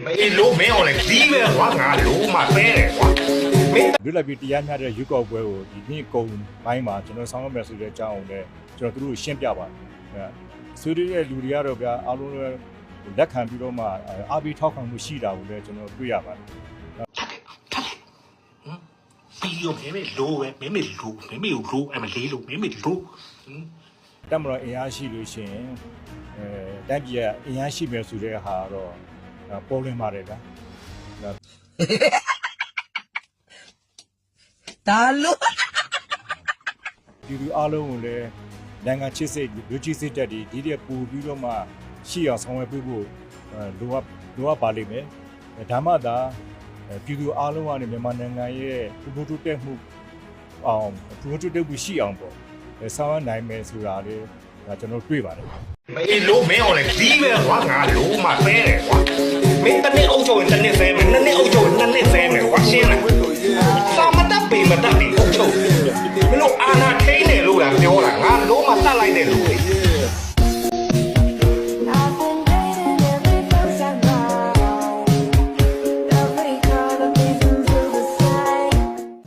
အေးလို့မင်းအောင်လေဒီပဲကွာငါလို့မှပဲတယ်ကွာမင်းလွတ်လပ်ပြီးတရားမျှတဲ့ရွေးကောက်ပွဲကိုဒီနေ့ကုံပိုင်းမှာကျွန်တော်ဆောင်ရွက်မယ်ဆိုတဲ့အကြောင်းကိုလည်းကျွန်တော်တို့ရှင်းပြပါတယ်အဲဆွေးနွေးတဲ့လူတွေကတော့ဗျာအားလုံးလည်းလက်ခံပြီးတော့မှအားပေးထောက်ခံမှုရှိတာကိုလည်းကျွန်တော်တွေ့ရပါတယ်ပြီးရောမင်းမေလို့ပဲမင်းမေလို့မင်းမေကိုလို့အမလေးလို့မင်းမေလို့တက်မတော်အင်အားရှိလို့ရှိရင်အဲတိုက်ပြည်ကအင်အားရှိမယ်ဆိုတဲ့ဟာတော့ ပေါ်လွင်ပါတယ်ဗျာဒါလို့ဒီလူအားလုံးကိုလည်းနိုင်ငံချစ်စိတ်လူကြီးစိတ်တက်ဒီဒီတဲ့ပူပြီးတော့မှရှိအောင်ဆောင်ရွက်ပေးဖို့လိုအပ်လိုအပ်ပါလိမ့်မယ်ဒါမှသာပြည်သူအားလုံးကနေမြန်မာနိုင်ငံရဲ့ပူပူတိုးတက်မှုအောင်ပူပူတိုးတက်မှုရှိအောင်ပေါ့ဆောင်ရွက်နိုင်မယ်ဆိုတာလေးဒါကျွန်တော်တွေ့ပါတယ်အေးလို့မင်းအောင်လေဒီပဲကွာငါလို့မှပဲတယ်ကွာ မင်းတစ်နှစ်အုပ်ချုပ်ရင်တစ်နှစ်ဆဲမယ်နှစ်နှစ်အုပ်ချုပ်ရင်နှစ်နှစ်ဆဲမယ်ကွာရှင်းလားစာမတတ်ပေမတတ်ပေအုပ်ချုပ်မင်းတို့အာနာ